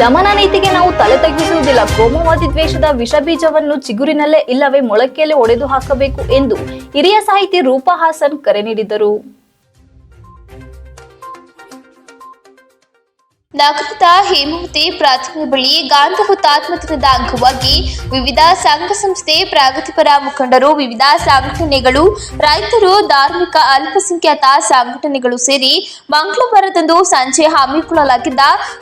ದಮನ ನೀತಿಗೆ ನಾವು ತಲೆ ತಗ್ಗಿಸುವುದಿಲ್ಲ. ಕೋಮುವಾದಿ ದ್ವೇಷದ ವಿಷ ಬೀಜವನ್ನು ಚಿಗುರಿನಲ್ಲೇ ಇಲ್ಲವೇ ಮೊಳಕೆಯಲ್ಲೇ ಒಡೆದು ಹಾಕಬೇಕು ಎಂದು ಹಿರಿಯ ಸಾಹಿತಿ ರೂಪಾ ಹಾಸನ್ ಕರೆ ನೀಡಿದರು. ನಗರದ ಹೇಮಾವತಿ ಪ್ರಾಥಮಿಕ ಬಳಿ ಗಾಂಧಿ ಹುತಾತ್ಮ ದಿನದ ಅಂಗವಾಗಿ ವಿವಿಧ ಸಂಘ ಸಂಸ್ಥೆ ಪ್ರಗತಿಪರ ಮುಖಂಡರು, ವಿವಿಧ ಸಂಘಟನೆಗಳು, ರೈತರು, ಧಾರ್ಮಿಕ ಅಲ್ಪಸಂಖ್ಯಾತ ಸಂಘಟನೆಗಳು ಸೇರಿ ಮಂಗಳವಾರದಂದು ಸಂಜೆ ಹಮ್ಮಿಕೊಳ್ಳಲಾಗಿದ್ದ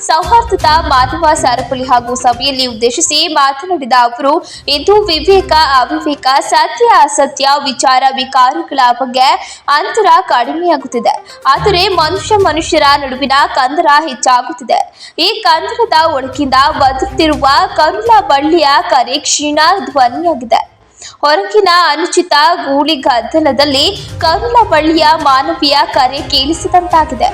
ಸೌಹಾರ್ದದ ಮಾನವ ಸರಪಳಿ ಹಾಗೂ ಸಭೆಯಲ್ಲಿ ಉದ್ದೇಶಿಸಿ ಮಾತನಾಡಿದ ಅವರು, ಇಂದು ವಿವೇಕ, ಅವಿವೇಕ, ಸತ್ಯ, ಅಸತ್ಯ, ವಿಚಾರ, ವಿಕಾರಗಳ ಬಗ್ಗೆ ಅಂತರ ಕಡಿಮೆಯಾಗುತ್ತಿದೆ. ಆದರೆ ಮನುಷ್ಯ ಮನುಷ್ಯರ ನಡುವಿನ ಕಂದರ ಹೆಚ್ಚಾಗುತ್ತಿದೆ. ಈ ಕಂದರದ ಒಳಗಿಂದ ಬದುತ್ತಿರುವ ಕರುಳ ಬಳ್ಳಿಯ ಕರೆ ಕ್ಷೀಣ ಧ್ವನಿಯಾಗಿದೆ. ಹೊರಗಿನ ಅನುಚಿತ ಗೂಳಿ ಗದ್ದಲದಲ್ಲಿ ಕರುಳ ಬಳ್ಳಿಯ ಮಾನವೀಯ ಕರೆ ಕೇಳಿಸಿದಂತಾಗಿದೆ.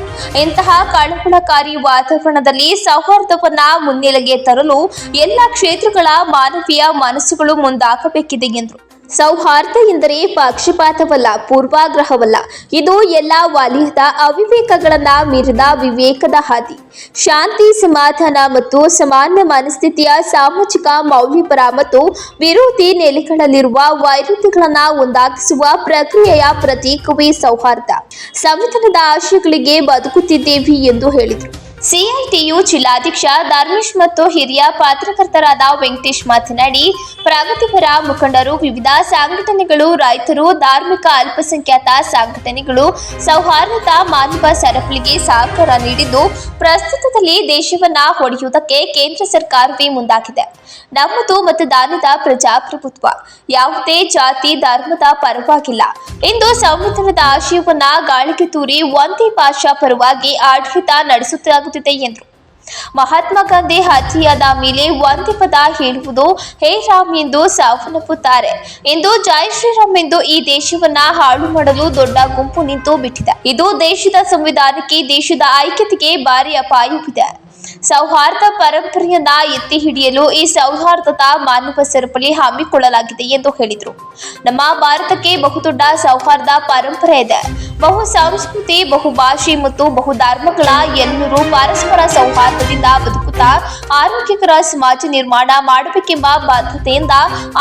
ಇಂತಹ ಕಳವಳಕಾರಿ ವಾತಾವರಣದಲ್ಲಿ ಸೌಹಾರ್ದವನ್ನ ಮುನ್ನೆಲೆಗೆ ತರಲು ಎಲ್ಲ ಕ್ಷೇತ್ರಗಳ ಮಾನವೀಯ ಮನಸ್ಸುಗಳು ಮುಂದಾಗಬೇಕಿದೆ ಎಂದರು. ಸೌಹಾರ್ದ ಎಂದರೆ ಪಕ್ಷಪಾತವಲ್ಲ, ಪೂರ್ವಾಗ್ರಹವಲ್ಲ. ಇದು ಎಲ್ಲ ವಾಲಿಹದ ಅವಿವೇಕಗಳನ್ನ ಮೀರಿದ ವಿವೇಕದ ಹಾದಿ. ಶಾಂತಿ, ಸಮಾಧಾನ ಮತ್ತು ಸಮಾನ ಮನಸ್ಥಿತಿಯ ಸಾಮಾಜಿಕ ಮೌಲ್ಯಪರ ಮತ್ತು ವಿರೋಧಿ ನೆಲೆಗಳಲ್ಲಿರುವ ವೈರುಧ್ಯಗಳನ್ನ ಒಂದಾಗಿಸುವ ಪ್ರಕ್ರಿಯೆಯ ಪ್ರತೀಕವೇ ಸೌಹಾರ್ದ. ಸಂವಿಧಾನದ ಆಶಯಗಳಿಗೆ ಬದುಕುತ್ತಿದ್ದೇವೆ ಎಂದು ಹೇಳಿದರು. ಸಿಐಟಿಯು ಜಿಲ್ಲಾಧ್ಯಕ್ಷ ಧರ್ಮೇಶ್ ಮತ್ತು ಹಿರಿಯ ಪತ್ರಕರ್ತರಾದ ವೆಂಕಟೇಶ್ ಮಾತನಾಡಿ, ಪ್ರಗತಿಪರ ಮುಖಂಡರು ವಿವಿಧ ಸಂಘಟನೆಗಳು, ರೈತರು, ಧಾರ್ಮಿಕ ಅಲ್ಪಸಂಖ್ಯಾತ ಸಂಘಟನೆಗಳು ಸೌಹಾರ್ದ ಮಾನವ ಸರಪಳಿಗೆ ಸಹಕಾರ ನೀಡಿದ್ದು, ಪ್ರಸ್ತುತದಲ್ಲಿ ದೇಶವನ್ನ ಹೊಡೆಯುವುದಕ್ಕೆ ಕೇಂದ್ರ ಸರ್ಕಾರವೇ ಮುಂದಾಗಿದೆ. ನಮ್ಮದು ಮತದಾನದ ಪ್ರಜಾಪ್ರಭುತ್ವ. ಯಾವುದೇ ಜಾತಿ, ಧರ್ಮದ ಪರವಾಗಿಲ್ಲ. ಇಂದು ಸಂವಿಧಾನದ ಆಶಯವನ್ನ ಗಾಳಿಗೆ ತೂರಿ ಒಂದೇ ಭಾಷಾ ಪರವಾಗಿ ಆಡಳಿತ ನಡೆಸುತ್ತಾಗುತ್ತಿದೆ ಎಂದರು. ಮಹಾತ್ಮ ಗಾಂಧಿ ಹತ್ಯೆಯಾದ ಮೇಲೆ ಒಂದೇ ಪದ ಹೇಳುವುದು ಹೇ ರಾಮ್ ಎಂದು ಸಾವನ್ನಪ್ಪುತ್ತಾರೆ ಎಂದು ಜೈ ಶ್ರೀರಾಮ್ ಎಂದು ಈ ದೇಶವನ್ನ ಹಾಳು ಮಾಡಲು ದೊಡ್ಡ ಗುಂಪು ನಿಂತು ಬಿಟ್ಟಿದೆ. ಇದು ದೇಶದ ಸಂವಿಧಾನಕ್ಕೆ, ದೇಶದ ಐಕ್ಯತೆಗೆ ಭಾರಿ ಅಪಾಯವಿದೆ. ಸೌಹಾರ್ದ ಪರಂಪರೆಯನ್ನ ಎತ್ತಿ ಹಿಡಿಯಲು ಈ ಸೌಹಾರ್ದದ ಮಾನವ ಸರಪಳಿ ಹಮ್ಮಿಕೊಳ್ಳಲಾಗಿದೆ ಎಂದು ಹೇಳಿದರು. ನಮ್ಮ ಭಾರತಕ್ಕೆ ಬಹುದೊಡ್ಡ ಸೌಹಾರ್ದ ಪರಂಪರೆ ಇದೆ. ಬಹು ಸಂಸ್ಕೃತಿ, ಬಹು ಭಾಷೆ ಮತ್ತು ಬಹು ಧರ್ಮಗಳ ಎಲ್ಲರೂ ಪರಸ್ಪರ ಸೌಹಾರ್ದದಿಂದ ಬದುಕುತ್ತಾ ಆರೋಗ್ಯಕರ ಸಮಾಜ ನಿರ್ಮಾಣ ಮಾಡಬೇಕೆಂಬ ಬದ್ಧತೆಯಿಂದ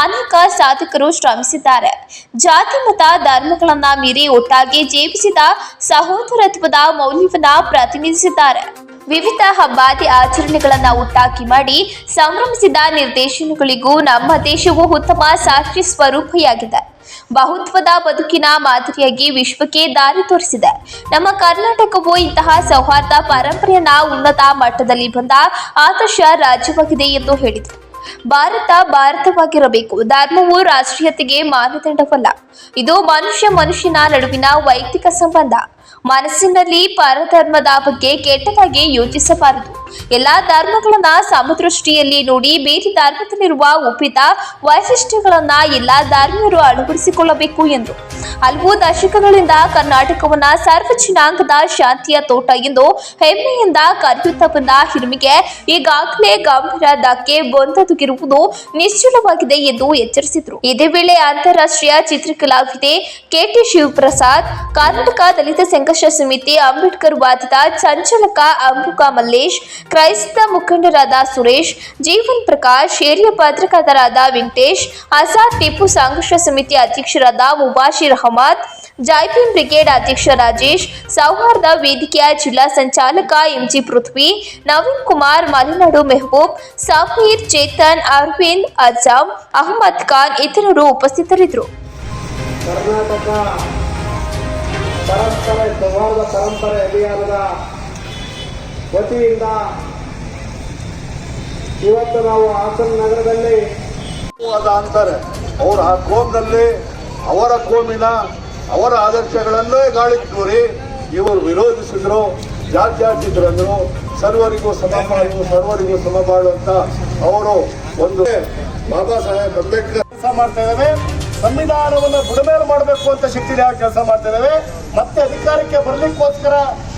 ಅನೇಕ ಸಾಧಕರು ಶ್ರಮಿಸಿದ್ದಾರೆ. ಜಾತಿ, ಮತ, ಧರ್ಮಗಳನ್ನ ಮೀರಿ ಒಟ್ಟಾಗಿ ಜೀವಿಸಿದ ಸಹೋದರತ್ವದ ಮೌಲ್ಯವನ್ನ ಪ್ರತಿನಿಧಿಸಿದ್ದಾರೆ. ವಿವಿಧ ಹಬ್ಬಾದಿ ಆಚರಣೆಗಳನ್ನ ಒಟ್ಟಾಗಿ ಮಾಡಿ ಸಂಭ್ರಮಿಸಿದ ನಿರ್ದೇಶನಗಳಿಗೂ ನಮ್ಮ ದೇಶವು ಉತ್ತಮ ಸಾಕ್ಷಿ ಸ್ವರೂಪಿಯಾಗಿದೆ. ಬಹುತ್ವದ ಬದುಕಿನ ಮಾದರಿಯಾಗಿ ವಿಶ್ವಕ್ಕೆ ದಾರಿ ತೋರಿಸಿದೆ. ನಮ್ಮ ಕರ್ನಾಟಕವು ಇಂತಹ ಸೌಹಾರ್ದ ಪರಂಪರೆಯನ್ನ ಉನ್ನತ ಮಟ್ಟದಲ್ಲಿ ಬಂದ ಆದರ್ಶ ರಾಜ್ಯವಾಗಿದೆ ಎಂದು ಹೇಳಿದರು ಭಾರತ ಭಾರತವಾಗಿರಬೇಕು. ಧರ್ಮವು ರಾಷ್ಟ್ರೀಯತೆಗೆ ಮಾನದಂಡವಲ್ಲ. ಇದು ಮನುಷ್ಯ ಮನುಷ್ಯನ ನಡುವಿನ ವೈಯಕ್ತಿಕ ಸಂಬಂಧ. ಮನಸ್ಸಿನಲ್ಲಿ ಪರಧರ್ಮದ ಬಗ್ಗೆ ಕೆಟ್ಟದಾಗಿ ಯೋಚಿಸಬಾರದು. ಎಲ್ಲಾ ಧರ್ಮಗಳನ್ನ ಸಮದೃಷ್ಟಿಯಲ್ಲಿ ನೋಡಿ ಬೇರೆ ಧರ್ಮದಲ್ಲಿರುವ ಒಪ್ಪಿದ ವೈಶಿಷ್ಟ್ಯಗಳನ್ನ ಎಲ್ಲಾ ಧರ್ಮೀಯರು ಅಳವಡಿಸಿಕೊಳ್ಳಬೇಕು ಎಂದು. ಹಲವು ದಶಕಗಳಿಂದ ಕರ್ನಾಟಕವನ್ನ ಸರ್ವ ಜನಾಂಗದ ಶಾಂತಿಯ ತೋಟ ಎಂದು ಹೆಮ್ಮೆಯಿಂದ ಕರೆಯುತ್ತಾ ಬಂದ ಹಿರಿಮೆಗೆ ಈಗಾಗಲೇ ಗಂಭೀರ ಧಕ್ಕೆ ಬಂದದುಗಿರುವುದು ನಿಶ್ಚಲವಾಗಿದೆ ಎಂದು ಎಚ್ಚರಿಸಿದರು. ಇದೇ ವೇಳೆ ಅಂತಾರಾಷ್ಟ್ರೀಯ ಚಿತ್ರಕಲಾವಿದೆ ಕೆಟಿ ಶಿವಪ್ರಸಾದ್, ಕರ್ನಾಟಕ ದಲಿತ ಸಂಘರ್ಷ ಸಮಿತಿ, ಅಂಬೇಡ್ಕರ್ ವಾದದ ಚಂಚಲಕ, ಅಂಬುಕ ಮಲ್ಲೇಶ್, ಕ್ರೈಸ್ತ ಮುಖಂಡರಾದ ಸುರೇಶ್, ಜೀವನ್ ಪ್ರಕಾಶ್, ಹಿರಿಯ ಪತ್ರಕರ್ತರಾದ ವೆಂಕಟೇಶ್, ಆಜಾದ್ ಟಿಪ್ಪು ಸಂಘರ್ಷ ಸಮಿತಿ ಅಧ್ಯಕ್ಷರಾದ ಮುಬಾಶಿರ್ ಅಹಮದ್ ಜೈಪೀನ್ ಬ್ರಿಗೇಡ್ ಅಧ್ಯಕ್ಷ ರಾಜೇಶ್, ಸೌಹಾರ್ದ ವೇದಿಕೆಯ ಜಿಲ್ಲಾ ಸಂಚಾಲಕ ಎಂಜಿ ಪೃಥ್ವಿ, ನವೀನ್ ಕುಮಾರ್, ಮಲೆನಾಡು ಮೆಹಬೂಬ್, ಸಾಫೀರ್ ಚೇತನ್, ಅರವಿಂದ್ ಅಜಾಮ್ ಅಹಮದ್ ಖಾನ್ ಇತರರು ಉಪಸ್ಥಿತರಿದ್ದರು. ಕರ್ನಾಟಕ ಪರಸ್ಪರ ಸೌಹಾರ್ದ ಪರಂಪರೆ ಅಭಿಯಾನದ ವತಿಯಿಂದ ಇವತ್ತು ನಾವು ಹಾಸನ ನಗರದಲ್ಲಿ ಅದ ಅಂತಾರೆ. ಅವರು ಆ ಕೋಮ್ನಲ್ಲಿ ಅವರ ಕೋಮಿನ ಅವರ ಆದರ್ಶಗಳನ್ನೇ ಗಾಳಿ ತೋರಿ ಇವರು ವಿರೋಧಿಸಿದ್ರು ಜಾತ್ಯಾತೀತರಂದ್ರು ಸರ್ವರಿಗೂ ಸಮಬಾಳು ಸರ್ವರಿಗೂ ಸಮಪಾಲು ಅಂತ ಅವರು ಒಂದು ಬಾಬಾ ಸಾಹೇಬ್ ಅಂಬೇಡ್ಕರ್ ಕೆಲಸ ಮಾಡ್ತಾ ಇದ್ದೇವೆ ಸಂವಿಧಾನವನ್ನು ಬುಡಮೇಲು ಮಾಡಬೇಕು ಅಂತ ಶಕ್ತಿ ಕೆಲಸ ಮಾಡ್ತಾ ಇದ್ದೇವೆ ಮತ್ತೆ ಅಧಿಕಾರಕ್ಕೆ ಬರಲಿಕ್ಕೋಸ್ಕರ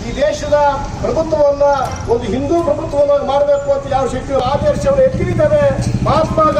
ಈ ದೇಶದ ಪ್ರಭುತ್ವವನ್ನ, ಒಂದು ಹಿಂದೂ ಪ್ರಭುತ್ವವನ್ನ ಮಾಡಬೇಕು ಅಂತ ಯಾವ ಶಕ್ತಿ ಆದೇಶವನ್ನು ಎತ್ತಿದ್ದಾರೆ ಮಹಾತ್ಮ